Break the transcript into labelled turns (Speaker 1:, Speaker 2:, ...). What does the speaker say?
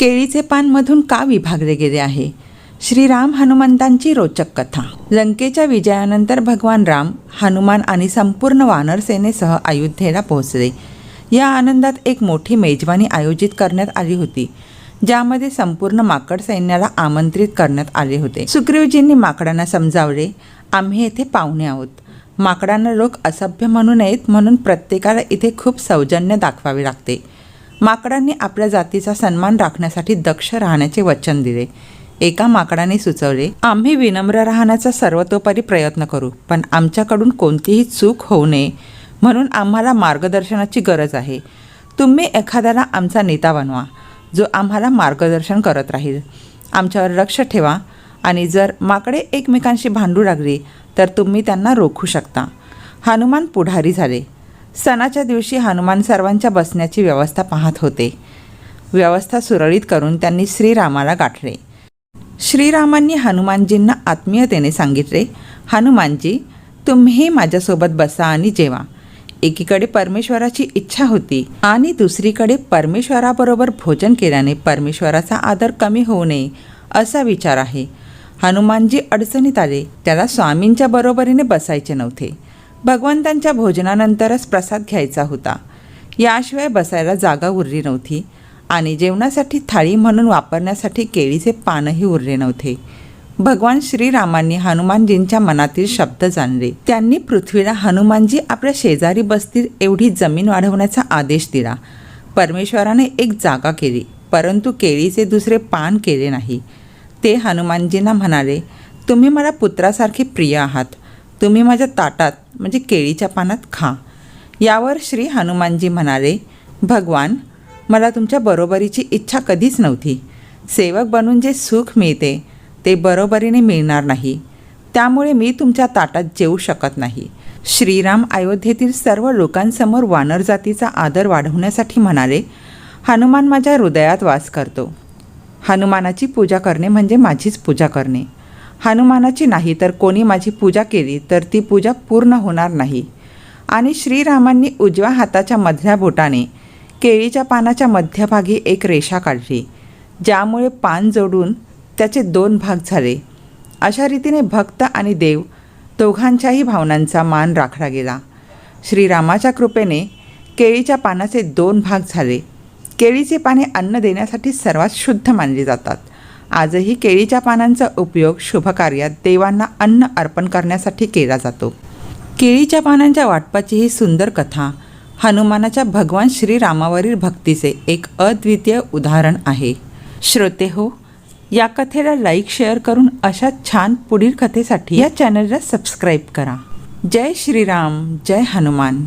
Speaker 1: केळीचे पान मधून का विभागले गेले आहे? श्रीराम हनुमंतांची रोचक कथा. लंकेच्या विजयानंतर भगवान राम हनुमान आणि संपूर्ण वानर सेनेसह अयोध्येला पोहोचले. या आनंदात एक मोठी मेजवानी आयोजित करण्यात आली होती ज्यामध्ये संपूर्ण माकड सैन्याला आमंत्रित करण्यात आले होते. सुग्रीवजींनी माकडांना समजावले आम्ही येथे पाहुणे आहोत. माकडांना लोक असभ्य म्हणू नयेत म्हणून प्रत्येकाला इथे खूप सौजन्य दाखवावे लागते. माकडांनी आपल्या जातीचा सन्मान राखण्यासाठी दक्ष राहण्याचे वचन दिले. एका माकडाने सुचवले आम्ही विनम्र राहण्याचा सर्वतोपरी प्रयत्न करू पण आमच्याकडून कोणतीही चूक होऊ नये म्हणून आम्हाला मार्गदर्शनाची गरज आहे. तुम्ही एखाद्याला आमचा नेता बनवा जो आम्हाला मार्गदर्शन करत राहील. आमच्यावर लक्ष ठेवा आणि जर माकडे एकमेकांशी भांडू लागली तर तुम्ही त्यांना रोखू शकता. हनुमान पुढारी झाले. सणाच्या दिवशी हनुमान सर्वांच्या बसण्याची व्यवस्था पाहत होते. व्यवस्था सुरळीत करून त्यांनी श्रीरामाला गाठले. श्रीरामांनी हनुमानजींना आत्मीयतेने सांगितले हनुमानजी तुम्ही माझ्यासोबत बसा आणि जेवा. एकीकडे परमेश्वराची इच्छा होती आणि दुसरीकडे परमेश्वराबरोबर भोजन केल्याने परमेश्वराचा आदर कमी होऊ नये असा विचार आहे. हनुमानजी अडचणीत आले. त्याला स्वामींच्या बरोबरीने बसायचे नव्हते. भगवंतांच्या भोजनानंतरच प्रसाद घ्यायचा होता. याशिवाय बसायला जागा उरली नव्हती आणि जेवणासाठी थाळी म्हणून वापरण्यासाठी केळीचे पानही उरले नव्हते. भगवान श्रीरामांनी हनुमानजींच्या मनातील शब्द जाणले. त्यांनी पृथ्वीला हनुमानजी आपल्या शेजारी बसतील एवढी जमीन वाढवण्याचा आदेश दिला. परमेश्वराने एक जागा केली परंतु केळीचे दुसरे पान केले नाही. ते हनुमानजींना म्हणाले तुम्ही मला पुत्रासारखे प्रिय आहात. तुम्ही माझ्या ताटात म्हणजे केळीच्या पानात खा. यावर श्री हनुमानजी म्हणाले भगवान मला तुमच्या बरोबरीची इच्छा कधीच नव्हती. सेवक बनून जे सुख मिळते ते बरोबरीने मिळणार नाही. त्यामुळे मी तुमच्या ताटात जेवू शकत नाही. श्रीराम अयोध्येतील सर्व लोकांसमोर वानर जातीचा आदर वाढवण्यासाठी म्हणाले हनुमान माझ्या हृदयात वास करतो. हनुमानाची पूजा करणे म्हणजे माझीच पूजा करणे. हनुमानाची नाही तर कोणी माझी पूजा केली तर ती पूजा पूर्ण होणार नाही. आणि श्रीरामांनी उजव्या हाताच्या मधल्या बोटाने केळीच्या पानाच्या मध्यभागी एक रेषा काढली ज्यामुळे पान जोडून त्याचे दोन भाग झाले. अशा रीतीने भक्त आणि देव दोघांच्याही भावनांचा मान राखला गेला. श्रीरामाच्या कृपेने केळीच्या पानाचे दोन भाग झाले. केळीचे पाने अन्न देण्यासाठी सर्वात शुद्ध मानली जातात. आजही केळीच्या पानांचा उपयोग शुभकार्यात देवांना अन्न अर्पण करण्यासाठी केला जातो. केळीच्या पानांच्या वाटपाची ही सुंदर कथा हनुमानाच्या भगवान श्रीरामावरील भक्तीचे एक अद्वितीय उदाहरण आहे. श्रोते हो या कथेला लाईक शेअर करून अशा छान पुढील कथेसाठी या चॅनलला सबस्क्राईब करा. जय श्रीराम जय हनुमान.